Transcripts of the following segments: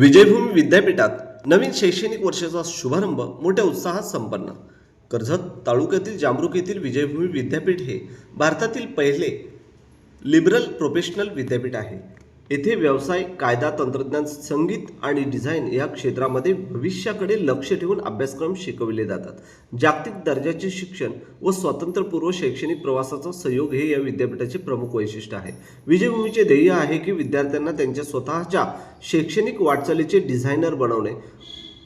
विजयभूमी विद्यापीठात नवीन शैक्षणिक वर्षाचा शुभारंभ मोठ्या उत्साहात संपन्न. कर्जत तालुक्यातील जामरुक येथील विजयभूमी विद्यापीठ हे भारतातील पहिले लिबरल प्रोफेशनल विद्यापीठ आहे. येथे व्यवसाय कायदा तंत्रज्ञान संगीत आणि डिझाईन या क्षेत्रामध्ये भविष्याकडे लक्ष ठेवून अभ्यासक्रम शिकवले जातात. जागतिक दर्जाचे शिक्षण व स्वातंत्र्यपूर्व शैक्षणिक प्रवासाचा सहयोग हे या विद्यापीठाचे प्रमुख वैशिष्ट्य आहे. विजयभूमीचे ध्येय आहे की विद्यार्थ्यांना त्यांच्या स्वतःच्या शैक्षणिक वाटचालीचे डिझायनर बनवणे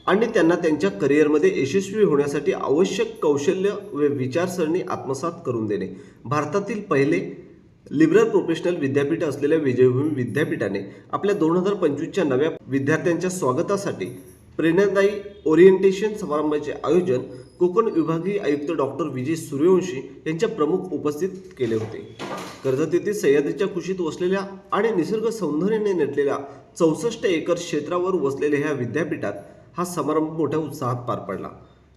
आणि त्यांना त्यांच्या करिअरमध्ये यशस्वी होण्यासाठी आवश्यक कौशल्य व विचारसरणी आत्मसात करून देणे. भारतातील पहिले लिबरल प्रोफेशनल विद्यापीठ असलेल्या विजयभूमी विद्यापीठाने आपल्या दोन हजार पंचवीसच्या नव्या विद्यार्थ्यांच्या स्वागतासाठी प्रेरणादायी ओरिएंटेशन समारंभाचे आयोजन कोकण विभागीय आयुक्त डॉक्टर विजय सूर्यवंशी यांच्या प्रमुख उपस्थित केले होते. कर्जत येथील सह्याद्रीच्या कुशीत वसलेल्या आणि निसर्ग सौंदर्याने नटलेल्या चौसष्ट एकर क्षेत्रावर वसलेल्या ह्या विद्यापीठात हा समारंभ मोठ्या उत्साहात पार पडला.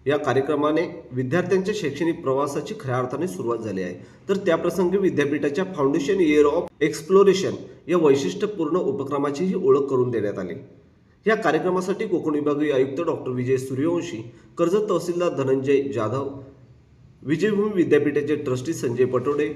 या कार्यक्रमाने विद्यार्थ्यांच्या शैक्षणिक प्रवासाची खऱ्या अर्थाने सुरुवात झाली आहे. तर त्याप्रसंगी विद्यापीठाच्या फाउंडेशन इयर ऑफ एक्सप्लोरेशन या वैशिष्ट्यपूर्ण उपक्रमाचीही ओळख करून देण्यात आली. या कार्यक्रमासाठी कोकण विभागीय आयुक्त डॉक्टर विजय सूर्यवंशी कर्जत तहसीलदार धनंजय जाधव विजयभूमी विद्यापीठाचे trustee Sanjay Patode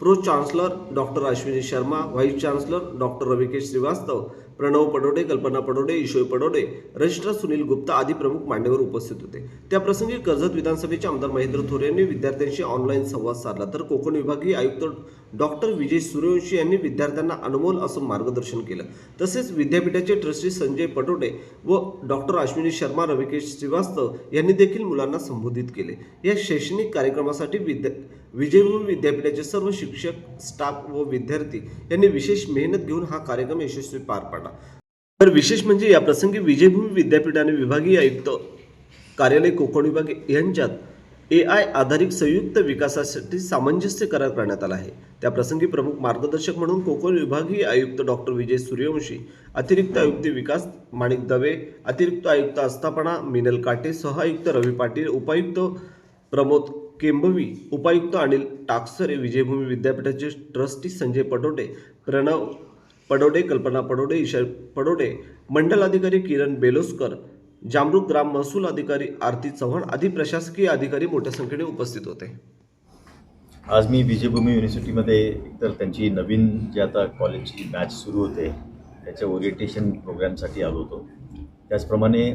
pro chancellor doctor Ashwini Sharma vice chancellor doctor Ravikesh Shrivastava Pranav Padode Kalpana Padode Ishwar Padode registrar Sunil Gupta आदी प्रमुख मान्यवर उपस्थित होते. त्याप्रसंगी कर्जत विधानसभेचे आमदार महेंद्र थोरे यांनी विद्यार्थ्यांशी ऑनलाईन संवाद साधला. तर कोकण विभागीय आयुक्त डॉक्टर विजय सूर्यवंशी यांनी विद्यार्थ्यांना अनमोल असं मार्गदर्शन केलं. तसेच विद्यापीठाचे ट्रस्टी संजय पटोडे व डॉक्टर अश्विनी शर्मा रविकेश श्रीवास्तव यांनी देखील मुलांना संबोधित केले. या शैक्षणिक कार्यक्रमासाठी विद्या विजयभूमी विद्यापीठाचे सर्व शिक्षक स्टाफ व विद्यार्थी यांनी विशेष मेहनत घेऊन हा कार्यक्रम यशस्वी पार पाडला. तर विशेष म्हणजे या प्रसंगी विजयभूमी विद्यापीठाने विभागीय आयुक्त कार्यालय कोकण विभाग यांच्यात ए आय आधारित संयुक्त विकासासाठी सामंजस्य करार करण्यात आला आहे. त्या प्रसंगी प्रमुख मार्गदर्शक म्हणून कोकण विभागीय आयुक्त डॉक्टर विजय सूर्यवंशी अतिरिक्त आयुक्त विकास माणिक दवे अतिरिक्त आयुक्त आस्थापना मिनल काटे सह आयुक्त रवी पाटील उपायुक्त प्रमोद केंबवी उपायुक्त अनिल टाकसरे विजयभूमी विद्यापीठाचे ट्रस्टी संजय पटोटे प्रणव पडोडे कल्पना पडोडे ईशा पडोडे मंडल अधिकारी किरण बेलोस्कर जामरूक ग्राम महसूल अधिकारी आरती चव्हाण आदी प्रशासकीय अधिकारी मोठ्या संख्येने उपस्थित होते. आज मी विजयभूमी युनिव्हर्सिटीमध्ये एकतर त्यांची नवीन जी आता कॉलेजची बॅच सुरू होते त्याच्या ओरिएंटेशन प्रोग्रामसाठी आलो होतो. त्याचप्रमाणे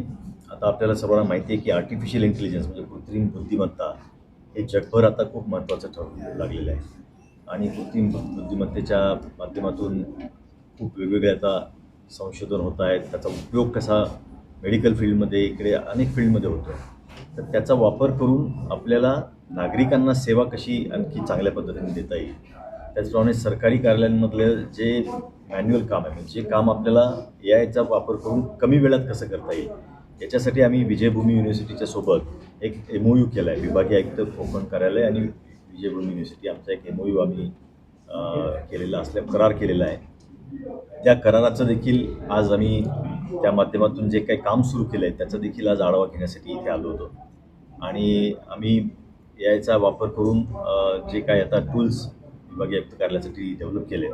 आता आपल्याला सर्वांना माहिती आहे की आर्टिफिशियल इंटेलिजन्स म्हणजे कृत्रिम बुद्धिमत्ता हे जगभर आता खूप महत्त्वाचं ठरू लागलेलं आहे. आणि कृत्रिम बुद्धिमत्तेच्या माध्यमातून खूप वेगवेगळ्या आता संशोधन होत आहेत त्याचा उपयोग कसा मेडिकल फील्डमध्ये इकडे अनेक फील्डमध्ये होतो. तर त्याचा वापर करून आपल्याला नागरिकांना सेवा कशी आणखी चांगल्या पद्धतीने देता येईल त्याचप्रमाणे सरकारी कार्यालयांमधलं जे मॅन्युअल काम आहे म्हणजे जे काम आपल्याला ए आयचा वापर करून कमी वेळात कसं करता येईल याच्यासाठी आम्ही विजयभूमी युनिव्हर्सिटीच्या सोबत एक एम ओ यू केला आहे. विभागीय आयुक्त कोकण कार्यालय आणि विजयभूमी युनिव्हर्सिटी आमचा एक एम ओ यू आम्ही केलेला असल्या करार केलेला आहे. त्या कराराचं देखील आज आम्ही त्या माध्यमातून जे काही काम सुरू केलं आहे त्याचा देखील आज आढावा घेण्यासाठी इथे आलो होतो. आणि आम्ही याचा वापर करून जे काही आता टूल्स विभागीय आयुक्त कार्यालयासाठी डेव्हलप केले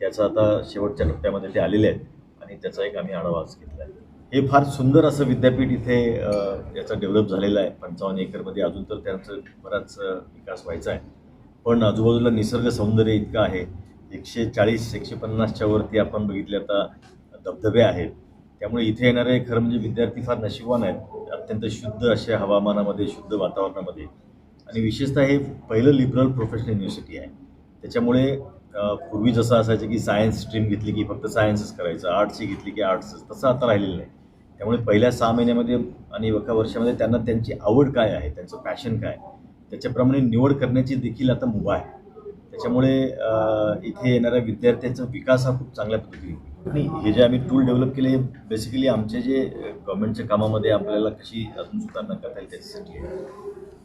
त्याचा आता शेवटच्या टप्प्यामध्ये ते आलेले आहेत आणि त्याचा एक आम्ही आढावा आज घेतला आहे हे फार सुंदर असं विद्यापीठ इथे याचा डेव्हलप झालेलं आहे. पंचावन्न एकरमध्ये अजून तर त्यांचं बराच विकास व्हायचा आहे. पण आजूबाजूला निसर्ग सौंदर्य इतकं आहे एकशे चाळीस एकशे पन्नासच्या वरती आपण बघितले आता धबधबे आहेत. त्यामुळे इथे येणारे खरं म्हणजे विद्यार्थी फार नशिबवान आहेत. अत्यंत शुद्ध अशा हवामानामध्ये शुद्ध वातावरणामध्ये. आणि विशेषतः हे पहिलं लिबरल प्रोफेशनल युनिव्हर्सिटी आहे. त्याच्यामुळे पूर्वी जसं असायचं की सायन्स स्ट्रीम घेतली की फक्त सायन्सच करायचं आर्ट्सची घेतली की आर्ट्सच तसं आता राहिलेलं नाही. त्यामुळे पहिल्या सहा महिन्यामध्ये आणि एका वर्षामध्ये त्यांना त्यांची आवड काय आहे त्यांचं पॅशन काय त्याच्याप्रमाणे निवड करण्याची देखील आता मुभा आहे. त्याच्यामुळे इथे येणाऱ्या विद्यार्थ्यांचा विकास हा खूप चांगल्या पद्धतीने. आणि हे जे आम्ही टूल डेव्हलप केले बेसिकली आमचे जे गव्हर्नमेंटच्या कामामध्ये आपल्याला कशी अजून सुधारणा करता येईल त्याच्यासाठी. आहे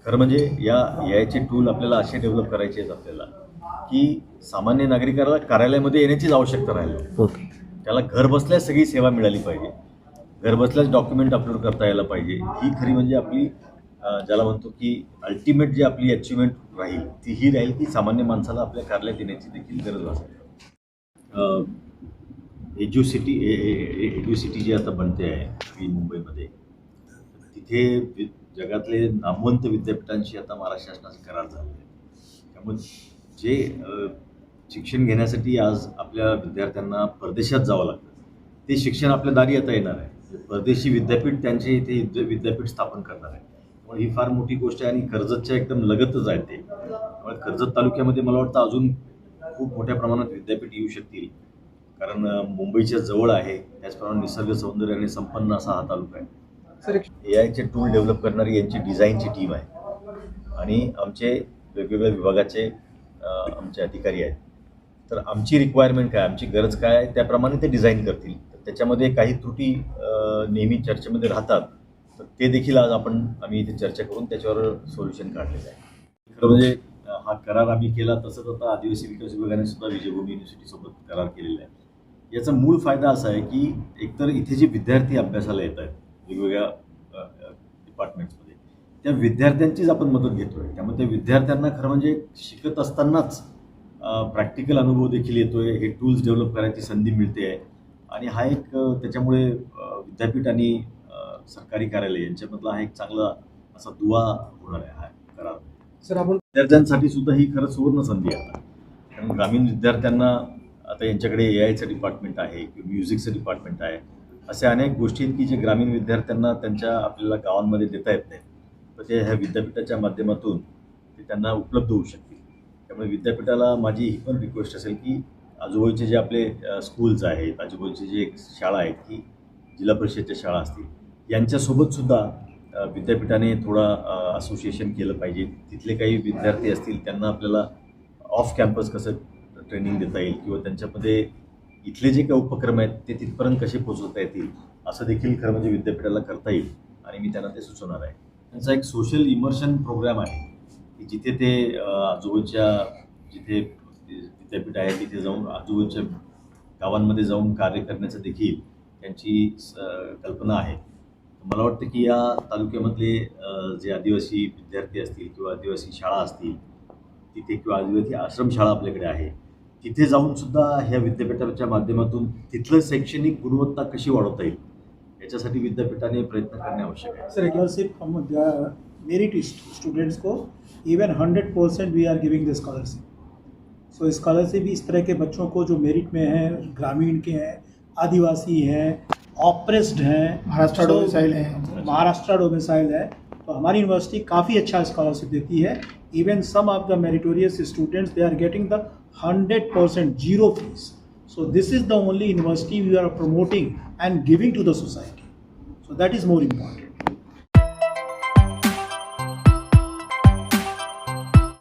खरं म्हणजे या यायचे टूल आपल्याला असे डेव्हलप करायचे आहेत आपल्याला की सामान्य नागरिकाला कार्यालयामध्ये येण्याचीच आवश्यकता राहिली. त्याला घर बसल्याच सगळी सेवा मिळाली पाहिजे. घर बसल्याच डॉक्युमेंट अपलोड करता यायला पाहिजे. ही खरी म्हणजे आपली ज्याला म्हणतो की अल्टिमेट जी आपली अचिव्हमेंट राहील ती ही राहील की सामान्य माणसाला आपल्या कार्यालयात येण्याची देखील गरज भासेल एज्युसिटी एज्युसिटी जी आता बनते आहे नवी मुंबईमध्ये तिथे जगातले नामवंत विद्यापीठांशी आता महाराष्ट्र शासनाचा करार झाला आहे. त्यामुळे जे शिक्षण घेण्यासाठी आज आपल्या विद्यार्थ्यांना परदेशात जावं लागतं ते शिक्षण आपल्या दारी आता येणार आहे. परदेशी विद्यापीठ त्यांचे इथे विद्यापीठ स्थापन करणार आहे. त्यामुळे ही फार मोठी गोष्ट आहे आणि कर्जतच्या एकदम लगतच आहे ते. त्यामुळे कर्जत तालुक्यामध्ये मला वाटतं अजून खूप मोठ्या प्रमाणात विद्यापीठ येऊ शकतील. कारण मुंबईच्या जवळ आहे. त्याचप्रमाणे निसर्ग सौंदर्याने संपन्न असा हा तालुका आहे. सर ए आयचे टूल डेव्हलप करणारी यांची डिझाईनची टीम आहे. आणि आमचे वेगवेगळ्या विभागाचे आमचे अधिकारी आहेत. तर आमची रिक्वायरमेंट काय आमची गरज काय आहे त्याप्रमाणे ते डिझाईन करतील. तर त्याच्यामध्ये काही त्रुटी नेहमी चर्चेमध्ये राहतात. तर ते देखील आज आपण आम्ही इथे चर्चा करून त्याच्यावर सोल्युशन काढलेलं आहे. खरं म्हणजे हा करार आम्ही केला तसंच आता आदिवासी विकास विभागाने सुद्धा विजयभूमी युनिव्हर्सिटीसोबत करार केलेला आहे. याचा मूळ फायदा असा आहे की एकतर इथे जे विद्यार्थी अभ्यासाला येत आहेत वेगवेगळ्या डिपार्टमेंट्समध्ये त्या विद्यार्थ्यांचीच आपण मदत घेतो आहे त्यामुळे त्या विद्यार्थ्यांना खरं म्हणजे शिकत असतानाच प्रॅक्टिकल अनुभव देखील येतो आहे हे टूल्स डेव्हलप करायची संधी मिळते. आहे आणि हा एक त्याच्यामुळे विद्यापीठ आणि सरकारी कार्यालय यांच्यामधला हा एक चांगला असा दुवा होणार आहे हा करार. सर आपण विद्यार्थ्यांसाठी सुद्धा ही खरं सुवर्ण संधी आहे आता. कारण ग्रामीण विद्यार्थ्यांना आता यांच्याकडे ए आयचं डिपार्टमेंट आहे किंवा म्युझिकचं डिपार्टमेंट आहे अशा अनेक गोष्टी आहेत की जे ग्रामीण विद्यार्थ्यांना त्यांच्या आपल्याला गावांमध्ये देता येत नाही तर ते ह्या विद्यापीठाच्या माध्यमातून ते त्यांना उपलब्ध होऊ शकतील. त्यामुळे विद्यापीठाला माझी ही पण रिक्वेस्ट असेल की आजूबाजूचे जे आपले स्कूल्स आहेत आजूबाजूचे जे शाळा आहेत की जिल्हा परिषदच्या शाळा असतील यांच्यासोबत सुद्धा विद्यापीठाने थोडा असोसिएशन केलं पाहिजे. तिथले काही विद्यार्थी असतील त्यांना आपल्याला ऑफ कॅम्पस कसं ट्रेनिंग देता येईल किंवा त्यांच्यामध्ये इथले जे काही उपक्रम आहेत ते तिथपर्यंत कसे पोचवता येतील असं देखील खरं म्हणजे विद्यापीठाला करता येईल आणि मी त्यांना ते सुचवणार आहे. त्यांचा एक सोशल इमर्शन प्रोग्राम आहे की जिथे ते आजोबांच्या आजूबाजूच्या जिथे विद्यापीठ आहे तिथे जाऊन आजूबाजूच्या गावांमध्ये जाऊन कार्य करण्याचं देखील त्यांची स- कल्पना आहे. मला वाटतं की या तालुक्यामधले जे आदिवासी विद्यार्थी असतील किंवा आदिवासी शाळा असतील तिथे किंवा आदिवासी आश्रमशाळा आपल्याकडे आहे तिथे जाऊन सुद्धा ह्या विद्यापीठाच्या माध्यमातून तिथलं शैक्षणिक गुणवत्ता कशी वाढवता येईल याच्यासाठी विद्यापीठाने प्रयत्न करणे आवश्यक आहे. सर स्कॉलरशिप मेरिट स्टूडेंट्स को even hundred percent we are giving the scholarship so scholarship इस तरह के बच्चों को जो मेरिट में हैं ग्रामीण के हैं आदिवासी हैं ऑप्रेस्ड हैं। महाराष्ट्र So, डोमिसाइल है। महाराष्ट्र डोमिसाइल है। तो हमारी यूनिवर्सिटी काफ़ी अच्छा स्कॉलरशिप देती है। Even some of the meritorious students they are getting the hundred percent zero fees so this is the only university we are promoting and giving to the society so that is more important